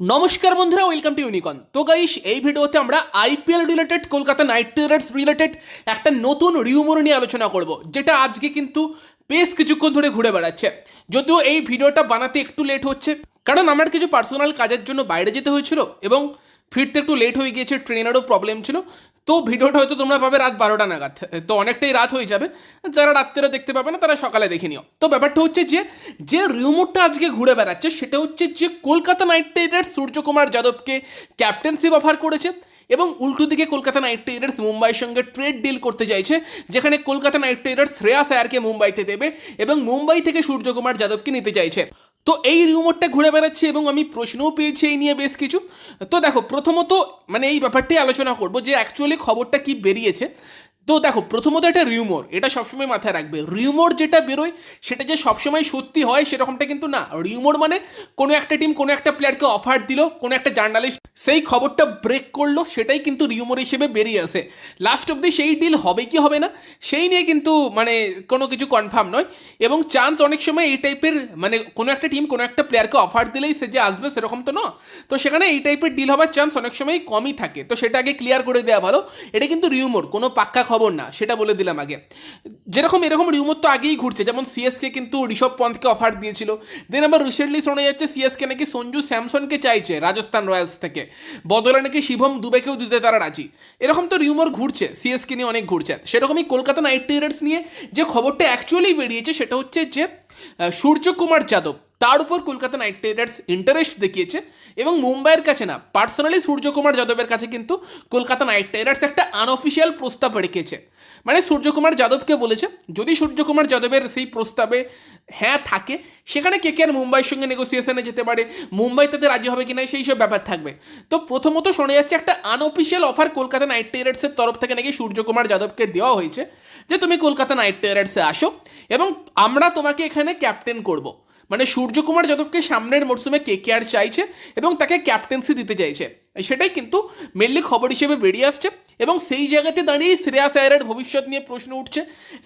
নমস্কার বন্ধুরা welcome to ইউনিকন তো গাইস এই ভিডিওতে আমরা IPL related Kolkata Knight Riders related একটা নতুন রিউমর নিয়ে আলোচনা করব, যেটা আজকে কিন্তু বেশ কিছুক্ষণ ধরে ঘুরে বেড়াচ্ছে। যদিও এই ভিডিওটা বানাতে একটু লেট হচ্ছে, কারণ আমার কিছু পার্সোনাল কাজের জন্য বাইরে যেতে হয়েছিল এবং ফিরতে একটু লেট হয়ে গিয়েছে ট্রেনেরও প্রবলেম ছিল। তো ভিডিওটা হয়তো তোমরা পাবে রাত বারোটা নাগাদ। তো অনেকটাই রাত হয়ে যাবে। যারা রাত্রে দেখতে পাবে না, তারা সকালে দেখে নিও। তো ব্যাপারটা হচ্ছে যে যে রিউমোরটা আজকে ঘুরে বেড়াচ্ছে, সেটা হচ্ছে যে কলকাতা নাইট রাইডার্স সূর্যকুমার যাদবকে ক্যাপ্টেন্সিপ অফার করেছে এবং উল্টো দিকে কলকাতা নাইট রাইডার্স মুম্বাইয়ের সঙ্গে ট্রেড ডিল করতে চাইছে, যেখানে কলকাতা নাইট রাইডার্স শ্রেয়া স্যারকে মুম্বাইতে দেবে এবং মুম্বাই থেকে সূর্যকুমার যাদবকে নিতে চাইছে। তো এই রিউমারটা ঘুরে বেড়াচ্ছে এবং আমি প্রশ্নও পেয়েছি এই নিয়ে বেশ কিছু। তো দেখো, প্রথমত মানে এই ব্যাপারটাই আলোচনা করব যে অ্যাকচুয়ালি খবরটা কি বেরিয়েছে। তো দেখো, প্রথমত এটা রিউমোর এটা সবসময় মাথায় রাখবে। রিউমোর যেটা বেরোয়, সেটা যে সবসময় সত্যি হয়, সেরকমটা কিন্তু না। রিউমোর মানে কোনো একটা টিম কোনো একটা প্লেয়ারকে অফার দিল, কোনো একটা জার্নালিস্ট সেই খবরটা ব্রেক করল, সেটাই কিন্তু রিউমোর হিসেবে বেরিয়ে আসে। লাস্ট অব্দি সেই ডিল হবে কি হবে না, সেই নিয়ে কিন্তু মানে কোনো কিছু কনফার্ম নয়। এবং চান্স অনেক সময় এই টাইপের মানে কোনো একটা টিম কোনো একটা প্লেয়ারকে অফার দিলেই সে যে আসবে, সেরকম তো না। তো সেখানে এই টাইপের ডিল হওয়ার চান্স অনেক সময় কমই থাকে। তো সেটা আগে ক্লিয়ার করে দেওয়া ভালো। এটা কিন্তু রিউমোর কোনো পাক্কা খবর না, সেটা বলে দিলাম আগে। যেরকম এরকম রিউমোর তো আগেই ঘুরছে, যেমন সিএসকে কিন্তু ঋষভ পন্থকে অফার দিয়েছিল। দেন আবার রিসেন্টলি শোনা যাচ্ছে সিএসকে নাকি সঞ্জু স্যামসনকে চাইছে রাজস্থান রয়্যালস থেকে। বদলে নাকি শিবম দুবেকেও দিতে তারা রাজি। এরকম তো রিউমোর ঘুরছে সিএসকে নিয়ে অনেক ঘুরছে। সেরকমই কলকাতা নাইট রাইডার্স নিয়ে যে খবরটা অ্যাকচুয়ালি বেরিয়েছে, সেটা হচ্ছে যে সূর্যকুমার যাদব তার উপর কলকাতা নাইট রাইডার্স ইন্টারেস্ট দেখিয়েছে এবং মুম্বাইয়ের কাছে না পার্সোনালি সূর্যকুমার যাদবের কাছে কিন্তু কলকাতা নাইট রাইডার্স একটা আনঅফিসিয়াল প্রস্তাব রেখেছে। মানে সূর্যকুমার যাদবকে বলেছে, যদি সূর্যকুমার যাদবের সেই প্রস্তাবে হ্যাঁ থাকে, সেখানে কে কে আর মুম্বাইয়ের সঙ্গে নেগোসিয়েশনে যেতে পারে মুম্বাই তাতে রাজি হবে কিনা, সেই সব ব্যাপার থাকবে। তো প্রথমত শোনা যাচ্ছে একটা আনঅফিসিয়াল অফার কলকাতা নাইট রাইডার্সের তরফ থেকে নাকি সূর্যকুমার যাদবকে দেওয়া হয়েছে, যে তুমি কলকাতা নাইট রাইডার্সে আসো এবং আমরা তোমাকে এখানে ক্যাপ্টেন করব। মানে সূর্যকুমার যাদবকে সামনের মরশুমে কে কে আর চাইছে এবং তাকে ক্যাপ্টেন্সি দিতে চাইছে। সেটাই কিন্তু মেনলি খবর হিসেবে বেরিয়ে আসছে এবং সেই জায়গাতে দাঁড়িয়ে শ্রেয়াস আয়ারের ভবিষ্যৎ নিয়ে প্রশ্ন উঠছে।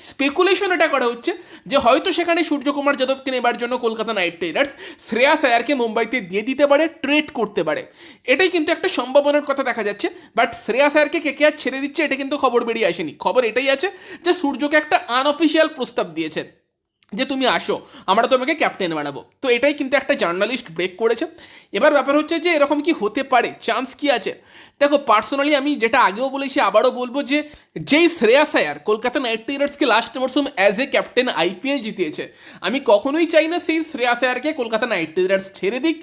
স্পেকুলেশন এটা করা হচ্ছে যে হয়তো সেখানে সূর্যকুমার যাদবকে নেবার জন্য কলকাতা নাইট রাইডার্স শ্রেয়াস আয়ারকে মুম্বাইতে দিয়ে দিতে পারে ট্রেড করতে পারে। এটাই কিন্তু একটা সম্ভাবনার কথা দেখা যাচ্ছে বাট শ্রেয়াস আয়ারকে কে কে আর ছেড়ে দিচ্ছে এটা কিন্তু খবর বেরিয়ে আসেনি। খবর এটাই আছে যে সূর্যকে একটা আনঅফিসিয়াল প্রস্তাব দিয়েছে। যে তুমি আসো, আমরা তোমাকে ক্যাপ্টেন বানাবো। তো এটাই কিন্তু একটা জার্নালিস্ট ব্রেক করেছে। এবার ব্যাপার হচ্ছে যে এরকম কি হতে পারে? চান্স কি আছে? দেখো পার্সোনালি আমি যেটা আগেও বলেছি, আবারও বলব যে যেই শ্রেয়া আয়ার কলকাতা নাইট রাইডার্সকে লাস্ট মরসুম অ্যাজ এ ক্যাপ্টেন আইপিএল জিতিয়েছে, আমি কখনোই চাই না সেই শ্রেয়া আয়ারকে কলকাতা নাইট রাইডার্স ছেড়ে দিক।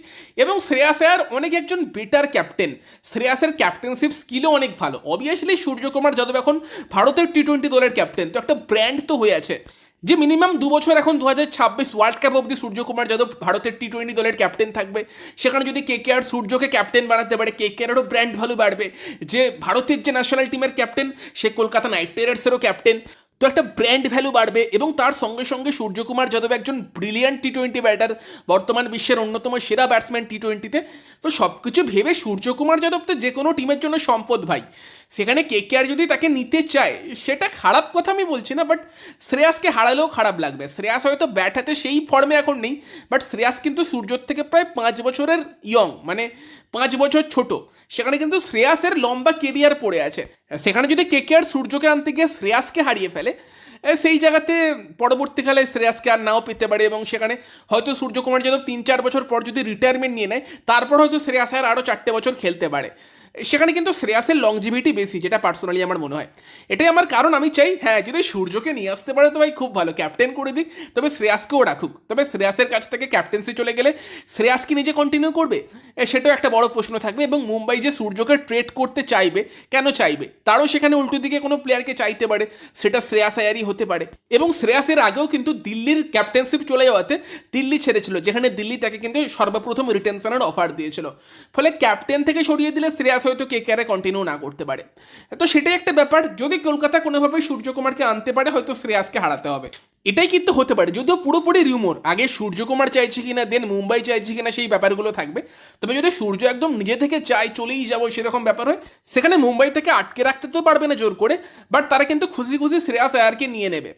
এবং শ্রেয়া আয়ার অনেক একজন বেটার ক্যাপ্টেন শ্রেয়াসের ক্যাপ্টেনশিপ স্কিলও অনেক ভালো। অবভিয়াসলি সূর্যকুমার যাদব এখন ভারতের টি টোয়েন্টি দলের ক্যাপ্টেন তো একটা ব্র্যান্ড তো হয়ে আছে। যে মিনিমাম দু বছর এখন দু হাজার ছাব্বিশ ওয়ার্ল্ড কাপ অবধি সূর্যকুমার যাদব ভারতের টি টোয়েন্টি দলের ক্যাপ্টেন থাকবে। সেখানে যদি কে কে আর সূর্যকে ক্যাপ্টেন বানাতে পারে কে কে আরও ব্র্যান্ড ভ্যালু বাড়বে। যে ভারতের যে ন্যাশনাল টিমের ক্যাপ্টেন সে কলকাতা নাইট রাইডার্সেরও ক্যাপ্টেন তো একটা ব্র্যান্ড ভ্যালু বাড়বে এবং তার সঙ্গে সঙ্গে সূর্যকুমার যাদব একজন ব্রিলিয়ান্ট টি টোয়েন্টি ব্যাটার বর্তমান বিশ্বের অন্যতম সেরা ব্যাটসম্যান টি টোয়েন্টিতে তো। সব কিছু ভেবে সূর্যকুমার যাদব তো যে কোনো টিমের জন্য সম্পদ ভাই। সেখানে কে কে আর যদি তাকে নিতে চায়, সেটা খারাপ কথা আমি বলছি না বাট শ্রেয়াসকে হারালেও খারাপ লাগবে। শ্রেয়াস হয়তো ব্যাট হাতে সেই ফর্মে এখন নেই বাট শ্রেয়াস কিন্তু সূর্যর থেকে প্রায় পাঁচ বছরের ইয়ং মানে পাঁচ বছর ছোট। সেখানে কিন্তু শ্রেয়াসের লম্বা কেরিয়ার পড়ে আছে। সেখানে যদি কে কে আর সূর্যকে আনতে গিয়ে শ্রেয়াসকে হারিয়ে ফেলে সেই জায়গাতে পরবর্তীকালে শ্রেয়াসকে আর নাও পেতে পারে এবং সেখানে হয়তো সূর্যকুমার যাদব তিন চার বছর পর যদি রিটায়ারমেন্ট নিয়ে নেয়, তারপর হয়তো শ্রেয়াস আর আরও চারটে বছর খেলতে পারে। সেখানে কিন্তু শ্রেয়াসের লংজিভিটি বেশি, যেটা পার্সোনালি আমার মনে হয়। এটাই আমার কারণ। আমি চাই হ্যাঁ যদি সূর্যকে নিয়ে আসতে পারে, তো ভাই খুব ভালো ক্যাপ্টেন করে দিক। তবে শ্রেয়াসকেও রাখুক। তবে শ্রেয়াসের কাছ থেকে ক্যাপ্টেন্সি চলে গেলে শ্রেয়াস কি নিজে কন্টিনিউ করবে? সেটাও একটা বড় প্রশ্ন থাকবে। এবং মুম্বাই যে সূর্যকে ট্রেড করতে চাইবে, কেন চাইবে? তারও সেখানে উল্টো দিকে কোনো প্লেয়ারকে চাইতে পারে, সেটা শ্রেয়াস আয়ারই হতে পারে। এবং শ্রেয়াসের আগেও কিন্তু দিল্লির ক্যাপ্টেনশিপ চলে যাওয়াতে দিল্লি ছেড়েছিল, যেখানে দিল্লি তাকে কিন্তু সর্বপ্রথম রিটেনশনের অফার দিয়েছিল। ফলে ক্যাপ্টেন থেকে সরিয়ে দিলে শ্রেয়াস হয়তো কে কেয়ারে কন্টিনিউ না করতে পারে। তো সেটাই একটা ব্যাপার, যদি কলকাতা কোনোভাবে সূর্যকুমারকে আনতে পারে, হয়তো শ্রেয়াসকে হারাতে হবে। এটাই কিন্তু হতে পারে, যদিও পুরোপুরি রিউমোর আগে সূর্যকুমার চাইছে কিনা দেন মুম্বাই চাইছে কিনা, সেই ব্যাপারগুলো থাকবে। তবে যদি সূর্য একদম নিজে থেকে চাই চলেই যাব, সেরকম ব্যাপার হয়, সেখানে মুম্বাই থেকে আটকে রাখতে তো পারবে না জোর করে বাট তারা কিন্তু খুশি খুশি শ্রেয়াস আয়ারকে নিয়ে নেবে।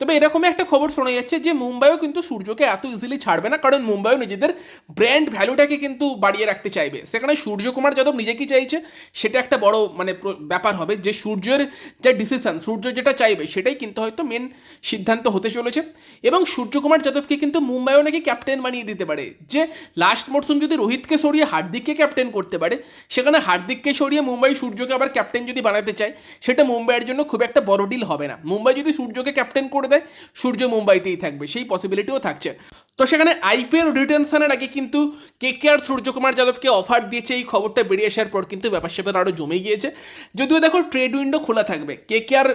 তবে এরকমই একটা খবর শোনা যাচ্ছে যে মুম্বাইও কিন্তু সূর্যকে এত ইজিলি ছাড়বে না, কারণ মুম্বাইও নিজেদের ব্র্যান্ড ভ্যালুটাকে কিন্তু বাড়িয়ে রাখতে চাইবে। সেখানে সূর্যকুমার যাদব নিজে কি চাইছে, সেটা একটা বড় মানে ব্যাপার হবে যে সূর্যের যা ডিসিশন সূর্য যেটা চাইবে সেটাই কিন্তু হয়তো মেন সিদ্ধান্ত হতে চলেছে। এবং সূর্যকুমার যাদবকে কিন্তু মুম্বাইও নাকি ক্যাপ্টেন বানিয়ে দিতে পারে। যে লাস্ট মরশুম যদি রোহিতকে সরিয়ে হার্দিককে ক্যাপ্টেন করতে পারে, সেখানে হার্দিককে সরিয়ে মুম্বাই সূর্যকে আবার ক্যাপ্টেন যদি বানাতে চায়, সেটা মুম্বাইয়ের জন্য খুব একটা বড় ডিল হবে না। মুম্বাই যদি সূর্যকে ক্যাপ্টেন করে দেয় সূর্য মুম্বাইতেই থাকবে, সেই পসিবিলিটিও থাকছে। তো সেখানে আইপিএল রিটেনশনের আগে কিন্তু কে কে আর সূর্যকুমার যাদবকে অফার দিয়েছে, এই খবরটা বেরিয়ে আসার পর কিন্তু ব্যাপার স্যাপার আরও জমে গিয়েছে। যদিও দেখো ট্রেড উইন্ডো খোলা থাকবে, কে কে আর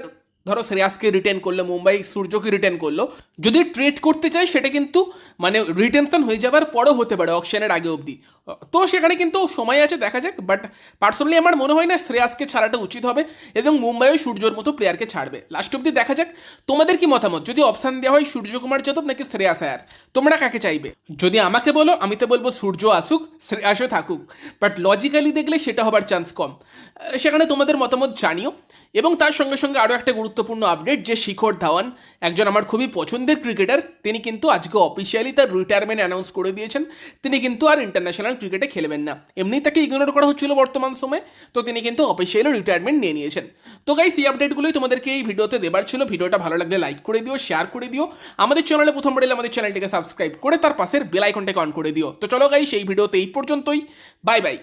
ধরো শ্রেয়াসকে রিটেন করল, মুম্বাই সূর্যকে রিটেন করল। যদি ট্রেড করতে চায়, সেটা কিন্তু মানে রিটেনশন হয়ে যাবার পরও হতে পারে অকশনের আগে অবধি। তো সেখানে কিন্তু সময় আছে, দেখা যাক। বাট পার্সোনালি আমার মনে হয় না শ্রেয়াসকে ছাড়াটা উচিত হবে এবং মুম্বাইও সূর্যর মতো প্লেয়ারকে ছাড়বে। লাস্ট অবধি দেখা যাক। তোমাদের কি মতামত? যদি অপশান দেওয়া হয় সূর্যকুমার যাদব নাকি শ্রেয়াস আয়ার? তোমরা কাকে চাইবে? যদি আমাকে বলো, আমি তো বলব সূর্য আসুক, শ্রেয়াসও থাকুক। বাট লজিক্যালি দেখলে সেটা হবার চান্স কম। সেখানে তোমাদের মতামত জানিও। এবং তার সঙ্গে সঙ্গে আরও একটা গুরুত্বপূর্ণ আপডেট যে শিখর ধাওয়ান, একজন আমার খুবই পছন্দের ক্রিকেটার তিনি কিন্তু আজকে অফিসিয়ালি তার রিটায়ারমেন্ট অ্যানাউন্স করে দিয়েছেন। তিনি কিন্তু আর ইন্টারন্যাশনাল ক্রিকেটে খেলবেন না। এমনি তাকে ইগনোর করা হচ্ছিল বর্তমান সময়ে, তো তিনি কিন্তু অফিসিয়ালি রিটায়ারমেন্ট নিয়ে নিয়েছেন। তো গাই এই আপডেটগুলোই তোমাদেরকে এই ভিডিওতে দেবার ছিল। ভিডিওটা ভালো লাগলে লাইক করে দিও শেয়ার করে দিও। আমাদের চ্যানেলে প্রথম এলে আমাদের চ্যানেলটিকে সাবস্ক্রাইব করে তার পাশের বেল আইকনটাকে অন করে দিও। তো চলো গাই সেই ভিডিওতে এই পর্যন্তই। Bye bye